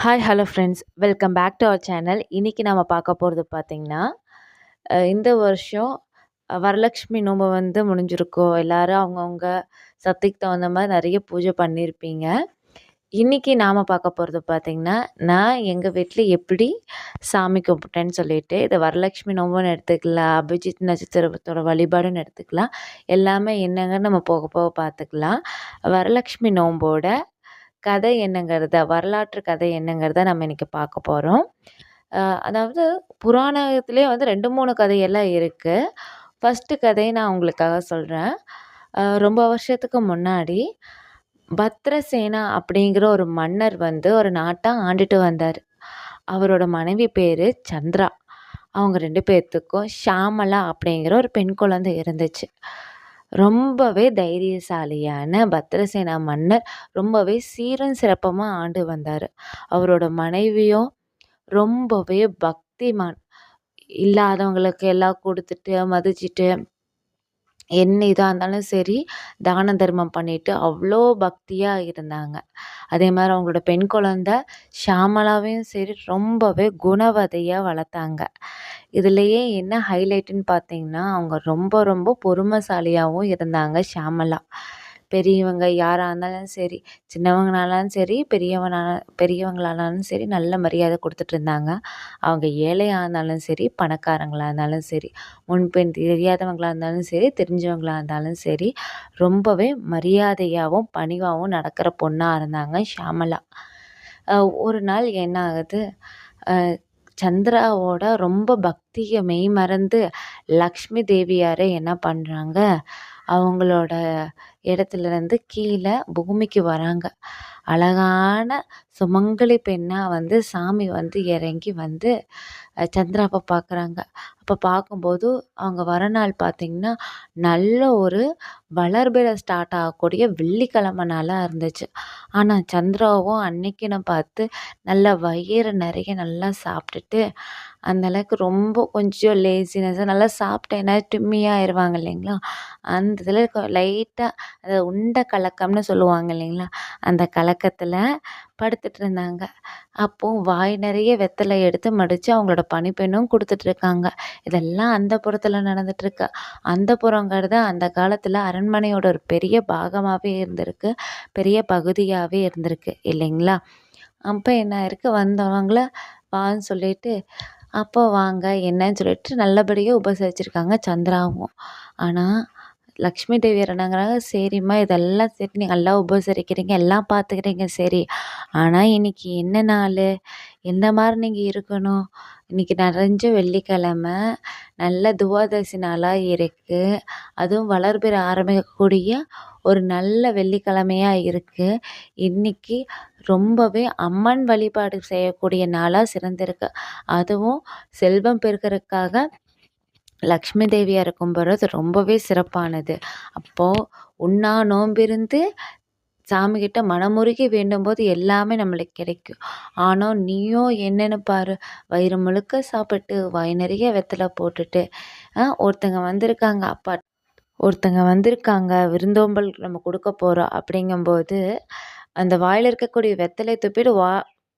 Hi hello friends welcome back to our channel இன்றைக்கி நம்ம பார்க்க போகிறது பார்த்திங்கன்னா இந்த வருஷம் வரலக்ஷ்மி நோம்பு வந்து முடிஞ்சிருக்கோம் எல்லோரும் அவங்கவுங்க சக்திக்கு தகுந்த மாதிரி நிறைய பூஜை பண்ணியிருப்பீங்க இன்றைக்கி நாம் பார்க்க போகிறது பார்த்திங்கன்னா நான் எங்கள் வீட்டில் எப்படி சாமி கும்பிட்டேன்னு சொல்லிட்டு இதை வரலக்ஷ்மி நோம்புன்னு எடுத்துக்கலாம் அபிஜித் நட்சத்திரத்தோட வழிபாடுன்னு எடுத்துக்கலாம் எல்லாமே என்னங்கன்னு நம்ம போக போக பார்த்துக்கலாம். வரலக்ஷ்மி நோம்போட கதை என்னங்கிறத வரலாற்று கதை என்னங்கிறத நம்ம இன்றைக்கி பார்க்க போகிறோம் அதாவது புராணத்திலே வந்து ரெண்டு மூணு கதையெல்லாம் இருக்குது ஃபஸ்ட்டு கதையை நான் உங்களுக்காக சொல்கிறேன் ரொம்ப வருஷத்துக்கு முன்னாடி பத்ரசேனா அப்படிங்கிற ஒரு மன்னர் வந்து ஒரு நாட்டை ஆண்டுட்டு வந்தார். அவரோட மனைவி பேர் சந்திரா. அவங்க ரெண்டு பேர்த்துக்கும் ஷாமலா அப்படிங்கிற ஒரு பெண் குழந்தை இருந்துச்சு. ரொம்பவே தைரியசாலியான பத்ரசேனா மன்னர் ரொம்பவே சீரும் சிறப்பமாக ஆண்டு வந்தார். அவரோட மனைவியும் ரொம்பவே பக்திமான். இல்லாதவங்களுக்கு எல்லாம் கொடுத்துட்டு மதிச்சிட்டு என்ன இதாக இருந்தாலும் சரி தான தர்மம் பண்ணிட்டு அவ்வளோ பக்தியாக இருந்தாங்க. அதே மாதிரி அவங்களோட பெண் குழந்த ஷாமலாவையும் சரி ரொம்பவே குணவதையாக வளர்த்தாங்க. இதுலேயே என்ன ஹைலைட்டுன்னு பார்த்தீங்கன்னா அவங்க ரொம்ப ரொம்ப பொறுமைசாலியாகவும் இருந்தாங்க ஷாமலா பெரியவங்க யாராக இருந்தாலும் சரி சின்னவங்கனாலும் சரி பெரியவனால பெரியவங்களானாலும் சரி நல்ல மரியாதை கொடுத்துட்ருந்தாங்க அவங்க ஏழையாக இருந்தாலும் சரி பணக்காரங்களாக இருந்தாலும் சரி முன்பின் தெரியாதவங்களாக இருந்தாலும் சரி தெரிஞ்சவங்களாக இருந்தாலும் சரி ரொம்பவே மரியாதையாகவும் பணிவாகவும் நடக்கிற பொண்ணாக இருந்தாங்க ஷியாமலா. ஒரு நாள் என்ன ஆகுது? சந்திராவோட ரொம்ப பக்தியை மெய் மறந்து லக்ஷ்மி தேவியாரே என்ன பண்ணுறாங்க அவங்களோட இடத்துலேருந்து கீழே பூமிக்கு வராங்க. அழகான சுமங்கலி பெண்ணாக வந்து சாமி வந்து இறங்கி வந்து சந்திராவை பார்க்குறாங்க அப்போ பார்க்கும்போது அவங்க வர நாள் பார்த்திங்கன்னா நல்ல ஒரு வளர்பிற ஸ்டார்ட் ஆகக்கூடிய வெள்ளிக்கிழமை நாளாக இருந்துச்சு. ஆனால் சந்திராவும் அன்னைக்குன்னு பார்த்து நல்லா வயிறு நிறைய நல்லா சாப்பிட்டுட்டு அந்த அளவுக்கு ரொம்ப கொஞ்சம் லேசினஸ்ஸாக நல்லா சாப்பிட்டேன்னா டிம்மியாக ஆயிடுவாங்க இல்லைங்களா? அந்த இதில் லைட்டாக அந்த உண்டை கலக்கம்னு சொல்லுவாங்க இல்லைங்களா? அந்த கலக்கத்தில் படுத்துட்டு இருந்தாங்க அப்போது வாய் நிறைய வெத்தலை எடுத்து மடித்து அவங்களோட பணிப்பெண்ணும் கொடுத்துட்ருக்காங்க. இதெல்லாம் அந்த புறத்தில் நடந்துகிட்ருக்கு அந்த புறங்கிறது அந்த காலத்தில் அரண்மனையோட ஒரு பெரிய பாகமாகவே இருந்திருக்கு. பெரிய பகுதியாகவே இருந்திருக்கு. இல்லைங்களா? அப்போ என்ன ஆயிருக்கு? வந்தவங்கள வான்னு சொல்லிட்டு அப்போ வாங்க என்னன்னு சொல்லிட்டு நல்லபடியாக உபசரிச்சிருக்காங்க சந்திராவும். ஆனால் லக்ஷ்மி தேவி என்னங்கிறாங்க சரிம்மா இதெல்லாம் சரி நீங்கள் நல்லா உபசரிக்கிறீங்க எல்லாம் பார்த்துக்கிறீங்க சரி. ஆனால் இன்றைக்கி என்ன நாள்? எந்த மாதிரி நீங்கள் இருக்கணும். இன்றைக்கி நிறைஞ்ச வெள்ளிக்கிழமை நல்ல துவாதசி நாளாக இருக்குது அதுவும் வளர்பிற ஆரம்பிக்கக்கூடிய ஒரு நல்ல வெள்ளிக்கிழமையாக இருக்குது இன்றைக்கி ரொம்பவே அம்மன் வழிபாடு செய்யக்கூடிய நாளாக சிறந்திருக்கு. அதுவும் செல்வம் பெருக்கிறதுக்காக லக்ஷ்மி தேவியாரை கும்பிட்றது ரொம்பவே சிறப்பானது. அப்போது உண்ணா நோம்பிருந்து சாமிக்கிட்ட மனமுருகி வேண்டும்போது எல்லாமே நம்மளுக்கு கிடைக்கும். ஆனால் நீயும் என்னென்னு பாரு வயிறு முழுக்க சாப்பிட்டு வய நிறைய வெத்தலை போட்டுட்டு ஒருத்தங்க வந்திருக்காங்க அப்பா ஒருத்தங்க வந்திருக்காங்க விருந்தோம்பல் நம்ம கொடுக்க போகிறோம் அப்படிங்கும்போது அந்த வாயில் இருக்கக்கூடிய வெத்தலை துப்பிட்டு வா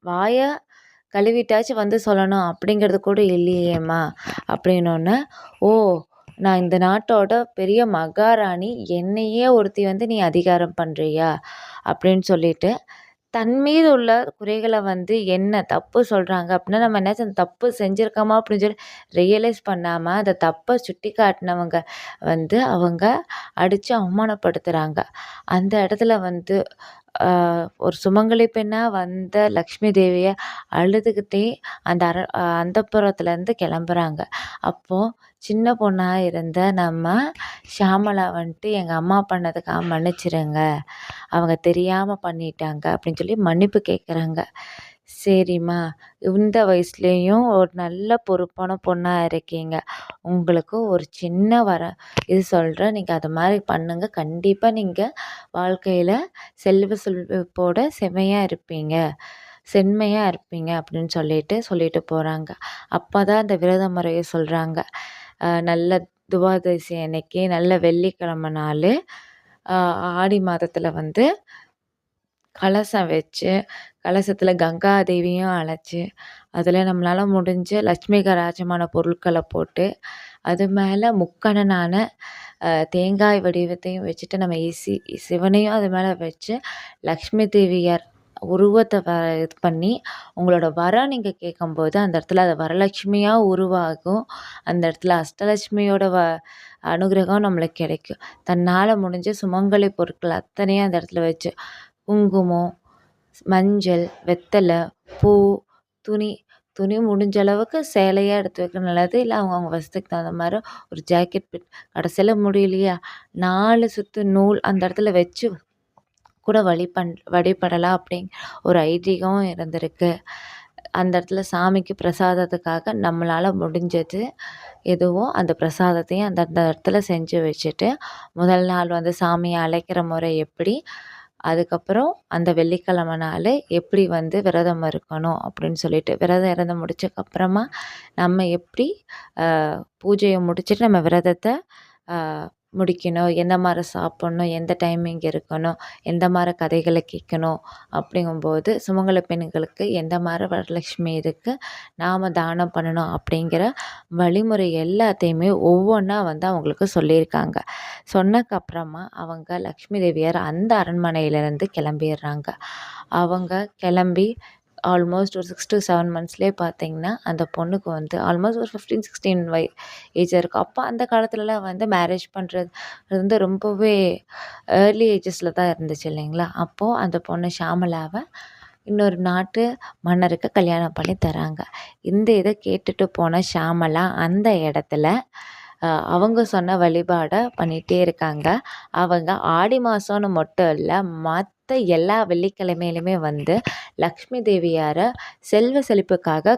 வாயை கழுவிட்டாச்சும் வந்து சொல்லணும். அப்படிங்கிறது கூட இல்லையேம்மா. அப்படின்னோடனே ஓ நான் இந்த நாட்டோட பெரிய மகாராணி என்னையே ஒருத்தி வந்து நீ அதிகாரம் பண்ணுறியா அப்படின்னு சொல்லிட்டு தன் மீது உள்ள குறைகளை வந்து என்ன தப்பு சொல்கிறாங்க அப்படின்னா நம்ம என்ன தப்பு செஞ்சுருக்கோமா அப்படின்னு சொல்லி ரியலைஸ் பண்ணாமல் அந்த தப்பை சுட்டி காட்டினவங்க வந்து அவங்க அடித்து அவமானப்படுத்துகிறாங்க அந்த இடத்துல வந்து ஒரு சுமங்கலி பெண்ணாக வந்த லக்ஷ்மி தேவியை அழுதுகிட்டே அந்த அர அந்தப்புறத்துலேருந்து கிளம்புறாங்க. அப்போது சின்ன பொண்ணாக இருந்த நம்ம ஷியாமளா வந்துட்டு எங்கள் அம்மா பண்ணதுக்காக மன்னிச்சிடுங்க அவங்க தெரியாமல் பண்ணிட்டாங்க அப்படின்னு சொல்லி மன்னிப்பு கேட்குறாங்க சரிம்மா. இந்த வயசுலேயும் ஒரு நல்ல பொறுப்பான பொண்ணாக இருக்கீங்க. உங்களுக்கு ஒரு சின்ன வர இது சொல்கிறேன் நீங்கள் அது மாதிரி பண்ணுங்கள் கண்டிப்பாக நீங்கள் வாழ்க்கையில் செல்வ செல்வப்போட செம்மையாக இருப்பீங்க. செம்மையாக இருப்பீங்க அப்படின்னு சொல்லிட்டு சொல்லிட்டு போகிறாங்க அப்போ தான் இந்த விரத முறையை சொல்கிறாங்க நல்ல துவாதசி அன்னைக்கு நல்ல வெள்ளிக்கிழமை நாள் ஆடி மாதத்தில் வந்து கலசம் வச்சு கலசத்தில் கங்கா தேவியும் அழைச்சி அதில் நம்மளால் முடிஞ்ச லட்சுமி கராஜமான பொருட்களை போட்டு அது மேலே முக்கணனான தேங்காய் வடிவத்தையும் வச்சுட்டு நம்ம இசி சிவனையும் அது மேலே வச்சு லக்ஷ்மி தேவியார் உருவத்தை வ இது பண்ணி உங்களோட வரம் நீங்கள் கேட்கும்போது அந்த இடத்துல அது வரலட்சுமியாக உருவாகும். அந்த இடத்துல அஷ்டலட்சுமியோட வ அனுகிரகம் நம்மளுக்கு கிடைக்கும். தன்னால் முடிஞ்ச சுமங்கலி பொருட்கள் அத்தனையும் அந்த இடத்துல வச்சு குங்குமம் மஞ்சள் வெத்தலை பூ துணி. துணி முடிஞ்ச அளவுக்கு சேலையாக எடுத்து வைக்கிறது நல்லது. இல்லை அவங்கவுங்க வசதிக்கு தகுந்த மாதிரி ஒரு ஜாக்கெட் பிட் கடைசியில் முடியலையா? நாலு சுற்று நூல் அந்த இடத்துல வச்சு கூட வழிபண் வழிபடலாம் அப்படிங்கிற ஒரு ஐதீகம் இருந்திருக்கு. அந்த இடத்துல சாமிக்கு பிரசாதத்துக்காக நம்மளால் முடிஞ்சது எதுவோ அந்த பிரசாதத்தையும் அந்த அந்த இடத்துல செஞ்சு வச்சுட்டு முதல் நாள் வந்து சாமியை அழைக்கிற முறை எப்படி அதுக்கப்புறம் அந்த வெள்ளிக்கிழமை நாள் எப்படி வந்து விரதம் இருக்கணும் அப்படின்னு சொல்லிட்டு விரதம் இறந்து முடிச்சக்கப்புறமா நம்ம எப்படி பூஜையை முடிச்சுட்டு நம்ம விரதத்தை முடிக்கணும். எந்த மாதிரி சாப்பிட்ணும் எந்த டைமிங் இருக்கணும் எந்த மாதிரி கதைகளை கேட்கணும் அப்படிங்கும்போது சுமங்கல பெண்களுக்கு எந்த மாதிரி வரலட்சுமி இருக்குது நாம் தானம் பண்ணணும் அப்படிங்கிற வழிமுறை எல்லாத்தையுமே ஒவ்வொன்றா வந்து அவங்களுக்கு சொல்லியிருக்காங்க. சொன்னக்கப்புறமா அவங்க லக்ஷ்மி தேவியார் அந்த அரண்மனையிலேருந்து கிளம்பிடுறாங்க. அவங்க கிளம்பி ஆல்மோஸ்ட் ஒரு சிக்ஸ் டு செவன் மந்த்ஸ்லேயே பார்த்தீங்கன்னா அந்த பொண்ணுக்கு வந்து ஆல்மோஸ்ட் ஒரு ஃபிஃப்டீன் சிக்ஸ்டீன் வை ஏஜ் இருக்கும் அப்போ அந்த காலத்துலலாம் வந்து மேரேஜ் பண்ணுறது வந்து ரொம்பவே ஏர்லி ஏஜஸில் தான் இருந்துச்சு இல்லைங்களா? அப்போது அந்த பொண்ணு ஷாமலாவை இன்னொரு நாட்டு மன்னருக்கு கல்யாணம் பண்ணி தராங்க. இந்த இதை கேட்டுட்டு போன ஷாமலா அந்த இடத்துல அவங்க சொன்ன வழிபாடை பண்ணிகிட்டே இருக்காங்க. அவங்க ஆடி மாதம்னு மட்டும் இல்லை மற்ற எல்லா வெள்ளிக்கிழமையிலுமே வந்து லக்ஷ்மி தேவியாரை செல்வ செழிப்புக்காக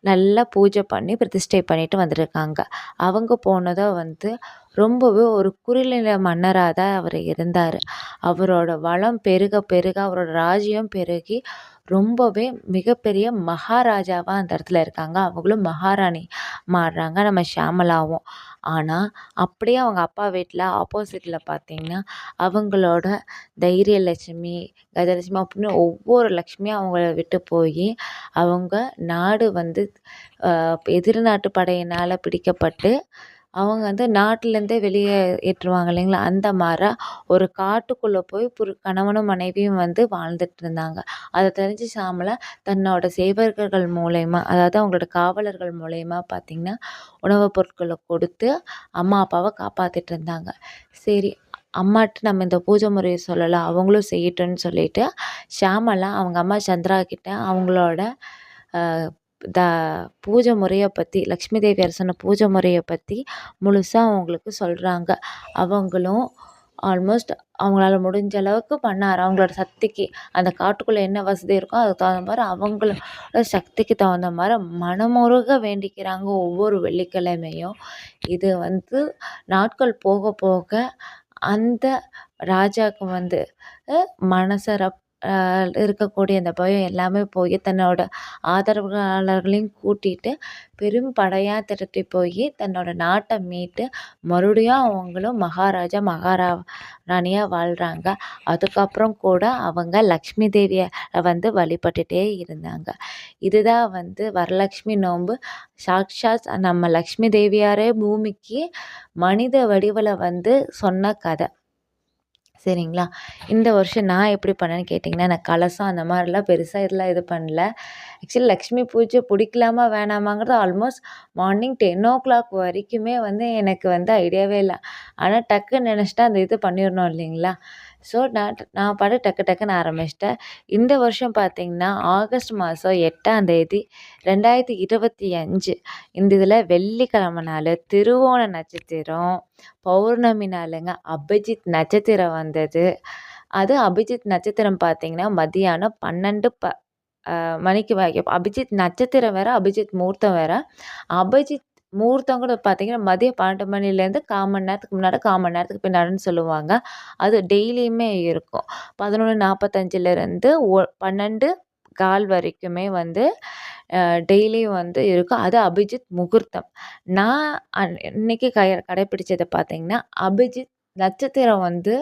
நல்லா பூஜை பண்ணி பிரதிஷ்டை பண்ணிட்டு வந்திருக்காங்க. அவங்க போனதை வந்து ரொம்பவே ஒரு குறுநில மன்னராக தான் அவர் இருந்தார். அவரோட வளம் பெருக பெருக அவரோட ராஜ்யம் பெருகி ரொம்பவே மிகப்பெரிய மகாராஜாவாக அந்த இடத்துல இருக்காங்க. அவங்களும் மகாராணி மாறுறாங்க. நம்ம ஷியாமலாவும். ஆனால் அப்படியே அவங்க அப்பா வீட்டில் ஆப்போசிட்டில் பார்த்தீங்கன்னா அவங்களோட தைரியலட்சுமி கஜலட்சுமி அப்படின்னு ஒவ்வொரு லக்ஷ்மியும் அவங்கள விட்டு போய் அவங்க நாடு வந்து எதிர்நாட்டு படையினால் பிடிக்கப்பட்டு அவங்க வந்து நாட்டிலேருந்தே வெளியே ஏற்றுவாங்க இல்லைங்களா? அந்த மாதிரி ஒரு காட்டுக்குள்ளே போய் புரு கணவனும் மனைவியும் வந்து வாழ்ந்துட்டு இருந்தாங்க. அதை தெரிஞ்சு சாமலா தன்னோட சேவகர்கள் மூலயமா அதாவது அவங்களோட காவலர்கள் மூலயமா பார்த்திங்கன்னா உணவுப் பொருட்களை கொடுத்து அம்மா அப்பாவை காப்பாற்றிட்டு இருந்தாங்க. சரி அம்மாட்ட நம்ம இந்த பூஜை முறையை சொல்லலாம் அவங்களும் செய்யட்டும்னு சொல்லிட்டு ஷியாமலா அவங்க அம்மா சந்திரா கிட்ட அவங்களோட த பூஜை முறையை பற்றி லக்ஷ்மி தேவி சொன்ன பூஜை முறையை பற்றி முழுசாக அவங்களுக்கு சொல்கிறாங்க அவங்களும் ஆல்மோஸ்ட் அவங்களால முடிஞ்ச அளவுக்கு பண்ணார். அவங்களோட சக்திக்கு அந்த காட்டுக்குள்ளே என்ன வசதி இருக்கோ அதுக்கு தகுந்த மாதிரி அவங்களோட சக்திக்கு தகுந்த மாதிரி மனமுருக வேண்டிக்கிறாங்க ஒவ்வொரு வெள்ளிக்கிழமையும். இது வந்து நாட்கள் போக போக அந்த ராஜாவுக்கு வந்து மனசை இருக்கக்கூடிய அந்த பயம் எல்லாமே போய் தன்னோட ஆதரவாளர்களையும் கூட்டிகிட்டு பெரும் படையாக திரட்டி போய் தன்னோட நாட்டை மீட்டு மறுபடியும் அவங்களும் மகாராஜா மகாரா ராணியாக வாழ்கிறாங்க அதுக்கப்புறம் கூட அவங்க லக்ஷ்மி தேவியை வந்து வழிபட்டுட்டே இருந்தாங்க. இதுதான் வந்து வரலக்ஷ்மி நோன்பு. சாக்ஷாத் நம்ம லக்ஷ்மி தேவியாரே பூமிக்கு மனித வடிவில் வந்து சொன்ன கதை. சரிங்களா? இந்த வருஷம் நான் எப்படி பண்ணேன்னு கேட்டிங்கன்னா நான் கலசம் அந்த மாதிரிலாம் பெருசாக இதெல்லாம் இது பண்ணல. ஆக்சுவலி லக்ஷ்மி பூஜை பிடிக்கலாமா வேணாமாங்கிறது almost morning ten o'clock வரைக்குமே வந்து எனக்கு வந்து ஐடியாவே இல்லை. ஆனால் டக்குன்னு நினச்சிட்டா அந்த இது பண்ணிடணும் இல்லைங்களா? ஸோ நான் நான் பாட்டு டக்கு டக்குன்னு ஆரம்பிச்சிட்டேன். இந்த வருஷம் பார்த்திங்கன்னா ஆகஸ்ட் மாதம் எட்டாம் தேதி ரெண்டாயிரத்தி இருபத்தி அஞ்சு. இந்த இதில் வெள்ளிக்கிழமை நாள் திருவோண நட்சத்திரம் பௌர்ணமி நாளுங்க அபிஜித் நட்சத்திரம் வந்தது. அது அபிஜித் நட்சத்திரம் பார்த்திங்கன்னா மதியானம் பன்னெண்டு ப மணிக்கு அபிஜித் நட்சத்திரம் வேறு அபிஜித் முகூர்த்தம் வேறு. அபிஜித் முகூர்த்தம் கூட பார்த்தீங்கன்னா மதியம் பன்னெண்டு மணிலேருந்து கால் மணி நேரத்துக்கு முன்னாடி கால் மணி நேரத்துக்கு பின்னாடின்னு சொல்லுவாங்க. அது டெய்லியுமே இருக்கும். பதினொன்று நாற்பத்தஞ்சிலேருந்து ஒ பன்னெண்டு கால் வரைக்குமே வந்து டெய்லியும் வந்து இருக்கும். அது அபிஜித் முகூர்த்தம். நான் அன் இன்னைக்கு கடைப்பிடிச்சதை பார்த்தீங்கன்னா அபிஜித் நட்சத்திரம் வந்து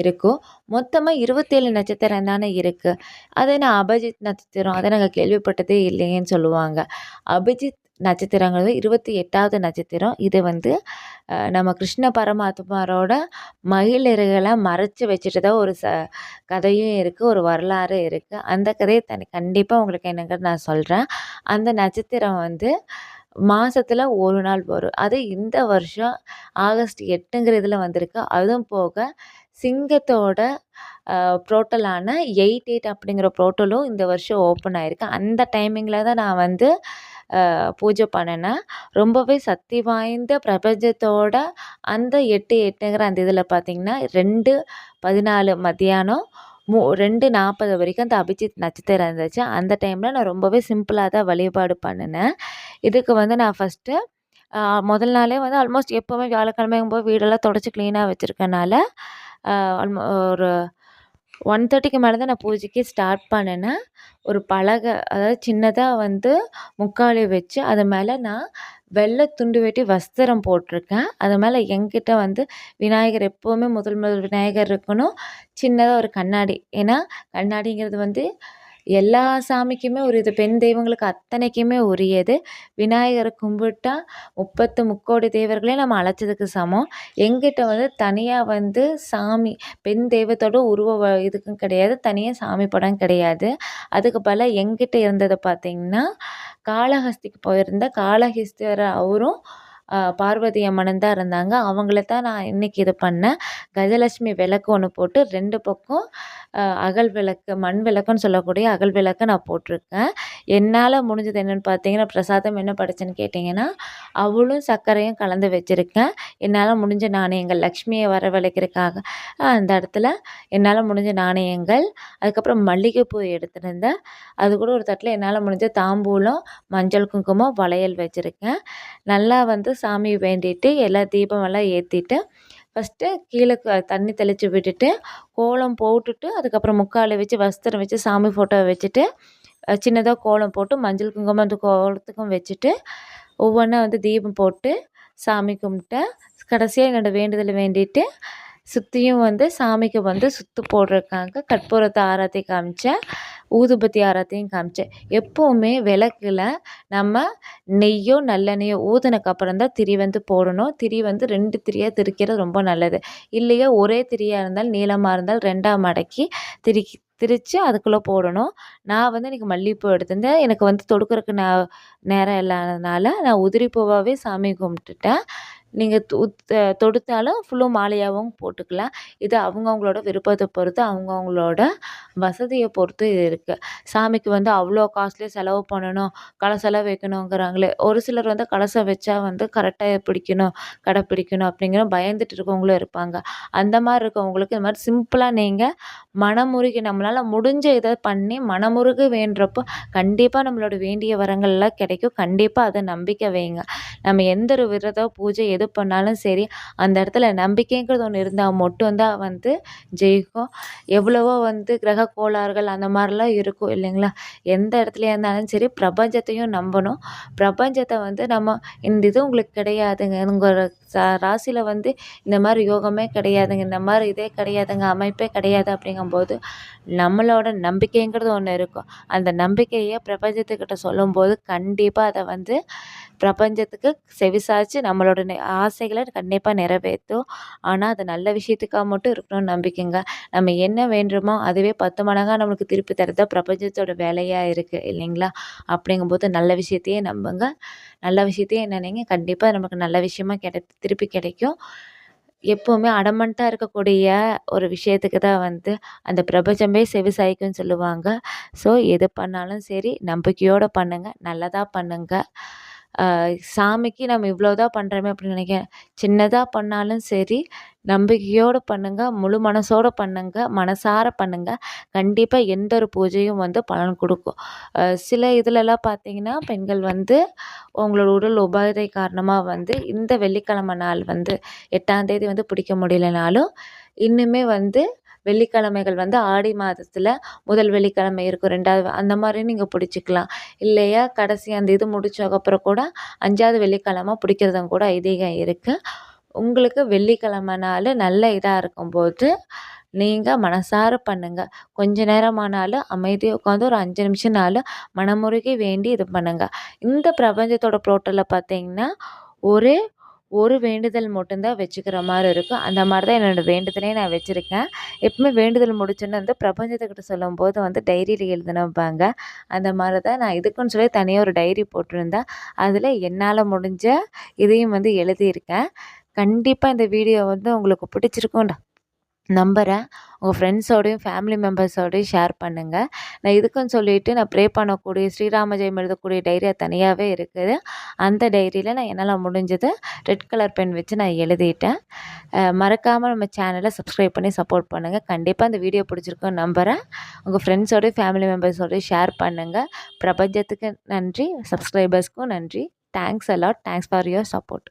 இருக்கும். மொத்தமாக இருபத்தேழு நட்சத்திரம் தானே இருக்குது அது என்ன அபிஜித் நட்சத்திரம் அதை நாங்கள் கேள்விப்பட்டதே இல்லையேன்னு சொல்லுவாங்க. அபிஜித் நட்சத்திரங்கிறது இருபத்தி எட்டாவது நட்சத்திரம். இது வந்து நம்ம கிருஷ்ண பரமாத்மாரோட மகிழர்களை மறைச்சி வச்சுட்டு தான் ஒரு ச கதையும் இருக்குது ஒரு வரலாறு இருக்குது அந்த கதையை தனி கண்டிப்பாக உங்களுக்கு என்னங்கிறது நான் சொல்கிறேன் அந்த நட்சத்திரம் வந்து மாதத்துல ஒரு நாள் வரும். அது இந்த வருஷம் ஆகஸ்ட் எட்டுங்கிற இதில் வந்திருக்கு. அதுவும் போக சிங்கத்தோட புரோட்டலான எயிட் எயிட் அப்படிங்கிற புரோட்டலும் இந்த வருஷம் ஓப்பன் ஆகிருக்கு அந்த டைமிங்கில் தான் நான் வந்து பூஜை பண்ணினேன் ரொம்பவே சக்தி வாய்ந்த பிரபஞ்சத்தோட அந்த எட்டு எட்டுங்கிற அந்த இதில் பார்த்திங்கன்னா ரெண்டு பதினாலு மத்தியானம் மூ ரெண்டு நாற்பது வரைக்கும் அந்த அபிஜித் நட்சத்திரம் இருந்துச்சு. அந்த டைமில் நான் ரொம்பவே சிம்பிளாக தான் வழிபாடு பண்ணினேன். இதுக்கு வந்து நான் ஃபஸ்ட்டு முதல் நாளே வந்து ஆல்மோஸ்ட் எப்போவுமே வியாழக்கிழமைங்கும்போது வீடெல்லாம் தொடச்சி க்ளீனாக வச்சுருக்கனால ஆல்மோ ஒரு ஒன் தேர்ட்டிக்கு மேலே தான் நான் பூஜைக்கு ஸ்டார்ட் பண்ணினேன். ஒரு பலகை அதாவது சின்னதாக வந்து முக்காலி வச்சு அது மேலே நான் வெள்ளை துண்டு வெட்டி வஸ்திரம் போட்டிருக்கேன். அது மேலே என்கிட்ட வந்து விநாயகர் எப்போவுமே முதல் முதல் விநாயகர் இருக்கணும். சின்னதாக ஒரு கண்ணாடி. ஏன்னா கண்ணாடிங்கிறது வந்து எல்லா சாமிக்குமே உரியது பெண் தெய்வங்களுக்கு அத்தனைக்குமே உரியது. விநாயகரை கும்பிட்டா முப்பத்து முக்கோடி தேவர்களையும் நம்ம அழைச்சதுக்கு சமம். எங்கிட்ட வந்து தனியாக வந்து சாமி பெண் தெய்வத்தோட உருவ இதுக்கும் கிடையாது. தனியாக சாமி படம் கிடையாது. அதுக்கு பல எங்கிட்ட இருந்ததை பார்த்திங்கன்னா காளஹஸ்திக்கு போயிருந்த காளஹஸ்தீஸ்வரர் அவரும் பார்வதி அம்மனும் தான் இருந்தாங்க. அவங்கள தான் நான் இன்றைக்கி இது பண்ணேன். கஜலட்சுமி விளக்கு ஒன்று போட்டு ரெண்டு பக்கம் அகல் விளக்கு மண் விளக்குன்னு சொல்லக்கூடிய அகல் விளக்கை நான் போட்டிருக்கேன். என்னால் முடிஞ்சது என்னென்னு பார்த்தீங்கன்னா பிரசாதம் என்ன படைச்சேன்னு கேட்டிங்கன்னா அவளும் சர்க்கரையும் கலந்து வச்சுருக்கேன். என்னால் முடிஞ்ச நாணயங்கள் லக்ஷ்மியை வரவழைக்கிறதுக்காக அந்த இடத்துல என்னால் முடிஞ்ச நாணயங்கள் அதுக்கப்புறம் மல்லிகைப்பூ எடுத்துருந்தேன். அது கூட ஒரு தட்டில் என்னால் முடிஞ்ச தாம்பூலம் மஞ்சள் குங்குமம் வளையல் வச்சுருக்கேன். நல்லா வந்து சாமி வேண்டிட்டு எல்லா தீபமெல்லாம் ஏற்றிட்டு ஃபஸ்ட்டு கீழே தண்ணி தெளித்து விட்டுட்டு கோலம் போட்டுட்டு அதுக்கப்புறம் முக்கால் வச்சு வஸ்திரம் வச்சு சாமி ஃபோட்டோ வச்சுட்டு சின்னதாக கோலம் போட்டு மஞ்சள் குங்குமம் அந்த கோலத்துக்கும் வச்சுட்டு ஒவ்வொன்றா வந்து தீபம் போட்டு சாமி கும்பிட்டேன் கடைசியாக என்னோடய வேண்டுதலை வேண்டிட்டு சுற்றியும் வந்து சாமிக்கு வந்து சுற்று போடுறதுக்காக கற்பூரத்தை ஆராத்தி காமிச்சேன். ஊதுபத்தி ஆராத்தியும் காமிச்சேன். எப்போவுமே விளக்குல நம்ம நெய்யோ நல்லெண்ணையோ ஊதுனக்கப்புறம் தான் திரி வந்து போடணும். திரி வந்து ரெண்டு திரியாக திரிக்கிறது ரொம்ப நல்லது. இல்லையா ஒரே திரியாக இருந்தால் நீளமாக இருந்தால் ரெண்டாக மடக்கி திரி திரித்து அதுக்குள்ளே போடணும். நான் வந்து எனக்கு மல்லிகைப்பூ எடுத்திருந்தேன். எனக்கு வந்து தொடுக்கறதுக்கு நான் நேரம் இல்லாததுனால நான் உதிரி பூவாகவே சாமி கும்பிட்டுட்டேன். நீங்கள் தொடுத்தாலும் ஃபுல்லும் மாலையாகவும் போட்டுக்கலாம். இது அவங்கவுங்களோட விருப்பத்தை பொறுத்து அவங்கவுங்களோட வசதியை பொறுத்து இது இருக்குது சாமிக்கு வந்து அவ்வளோ காஸ்ட்லி செலவு பண்ணணும் கலசெல்லாம் வைக்கணுங்கிறாங்களே ஒரு சிலர் வந்து கலசம் வச்சா வந்து கரெக்டாக பிடிக்கணும் கடைப்பிடிக்கணும் அப்படிங்கிற பயந்துட்டு இருக்கவங்களும் இருப்பாங்க. அந்த மாதிரி இருக்கவங்களுக்கு இந்த மாதிரி சிம்பிளாக நீங்கள் மனமுருகி நம்மளால் முடிஞ்ச இதை பண்ணி மனமுருகு வேண்டுறப்போ கண்டிப்பாக நம்மளோட வேண்டிய வரங்கள்லாம் கிடைக்கும். கண்டிப்பாக அதை நம்பிக்கை வைங்க. நம்ம எந்த ஒரு விரதம் பூஜை எது பண்ணாலும் சரி அந்த இடத்துல நம்பிக்கைங்கிறது ஒன்று இருந்தால் மட்டும்தான் வந்து ஜெயிக்கும். எவ்வளவோ வந்து கிரக கோளாறுகள் அந்த மாதிரிலாம் இருக்கும் இல்லைங்களா? எந்த இடத்துலையா இருந்தாலும் சரி பிரபஞ்சத்தையும் நம்பணும். பிரபஞ்சத்தை வந்து நம்ம இந்த இது உங்களுக்கு கிடையாதுங்க. உங்கள் ராசியில் வந்து இந்த மாதிரி யோகமே கிடையாதுங்க. இந்த மாதிரி இதே கிடையாதுங்க. அமைப்பே கிடையாது அப்படிங்கும்போது நம்மளோட நம்பிக்கைங்கிறது ஒன்று இருக்கும். அந்த நம்பிக்கையை பிரபஞ்சத்துக்கிட்ட சொல்லும்போது கண்டிப்பாக அதை வந்து பிரபஞ்சத்துக்கு செவிசாய்ச்சி நம்மளோட ஆசைகளை கண்டிப்பாக நிறைவேற்றும். ஆனால் அது நல்ல விஷயத்துக்காக மட்டும் இருக்கணும்னு நம்பிக்கைங்க. நம்ம என்ன வேண்டுமோ அதுவே பத்து மடங்காக நம்மளுக்கு திருப்பி தரது பிரபஞ்சத்தோட வேலையாக இருக்குது இல்லைங்களா? அப்படிங்கும்போது நல்ல விஷயத்தையே நம்புங்க. நல்ல விஷயத்தையே நினைங்க கண்டிப்பாக நமக்கு நல்ல விஷயமா கிடை திருப்பி கிடைக்கும். எப்போவுமே அடமண்ட்டாக இருக்கக்கூடிய ஒரு விஷயத்துக்கு தான் வந்து அந்த பிரபஞ்சமே செவிசாய்க்குன்னு சொல்லுவாங்க. ஸோ எது பண்ணாலும் சரி நம்பிக்கையோடு பண்ணுங்கள் நல்லதாக பண்ணுங்கள் சாமிக்கு நம்ம இவ்வளோ தான் பண்ணுறோமே அப்படின்னு நினைக்க சின்னதாக பண்ணாலும் சரி நம்பிக்கையோடு பண்ணுங்கள் முழு மனசோடு பண்ணுங்கள் மனசார பண்ணுங்கள் கண்டிப்பாக எந்த ஒரு பூஜையும் வந்து பலன் கொடுக்கும். சில இதுலலாம் பார்த்தீங்கன்னா பெண்கள் வந்து உங்களோட உடல் உபாதை காரணமாக வந்து இந்த வெள்ளிக்கிழமை நாள் வந்து எட்டாந்தேதி வந்து பிடிக்க முடியலனாலும் இன்னுமே வந்து வெள்ளிக்கிழமைகள் வந்து ஆடி மாதத்தில் முதல் வெள்ளிக்கிழமை இருக்கும் ரெண்டாவது அந்த மாதிரி நீங்கள் பிடிச்சிக்கலாம். இல்லையா கடைசி அந்த இது முடிச்சதுக்கப்புறம் கூட அஞ்சாவது வெள்ளிக்கிழமை பிடிக்கிறதும் கூட ஐதீகம் இருக்குது உங்களுக்கு வெள்ளிக்கிழமை நாள் நல்ல இதாக இருக்கும்போது நீங்கள் மனசார பண்ணுங்கள் கொஞ்ச நேரமானாலும் அமைதியாக உட்காந்து ஒரு அஞ்சு நிமிஷம்னாலும் மனமுருகி வேண்டி இது பண்ணுங்கள் இந்த பிரபஞ்சத்தோட புரோட்டலில் பார்த்தீங்கன்னா ஒரே ஒரு வேண்டுதல் மட்டும்தான் வச்சுக்கிற மாதிரி இருக்கும். அந்த மாதிரி தான் என்னோடய வேண்டுதலையும் நான் வச்சுருக்கேன். எப்பவுமே வேண்டுதல் முடிச்சோன்னே வந்து பிரபஞ்சத்துக்கிட்ட சொல்லும்போது வந்து டைரியில் எழுதணும்பாங்க அந்த மாதிரி தான் நான் இதுக்குன்னு சொல்லி தனியாக ஒரு டைரி போட்டிருந்தேன். அதில் என்னால் முடிஞ்ச இதையும் வந்து எழுதியிருக்கேன். கண்டிப்பாக இந்த வீடியோ வந்து உங்களுக்கு பிடிச்சிருக்கும்டா. நம்புகிறேன் உங்கள் ஃப்ரெண்ட்ஸோடையும் ஃபேமிலி மெம்பர்ஸோடையும் ஷேர் பண்ணுங்கள் நான் இதுக்குன்னு சொல்லிவிட்டு நான் ப்ரே பண்ணக்கூடிய ஸ்ரீராம ஜெயம் எழுதக்கூடிய டைரி தனியாகவே இருக்குது. அந்த டைரியில் நான் என்னால் முடிஞ்சது ரெட் கலர் பென் வச்சு நான் எழுதிட்டேன். மறக்காமல் நம்ம சேனலை சப்ஸ்கிரைப் பண்ணி சப்போர்ட் பண்ணுங்கள் கண்டிப்பாக அந்த வீடியோ பிடிச்சிருக்கோம் நம்புகிறேன் உங்கள் ஃப்ரெண்ட்ஸோடையும் ஃபேமிலி மெம்பர்ஸோடய ஷேர் பண்ணுங்கள் பிரபஞ்சத்துக்கு நன்றி சப்ஸ்கிரைபர்ஸ்க்கும் நன்றி. Thanks a lot thanks for your support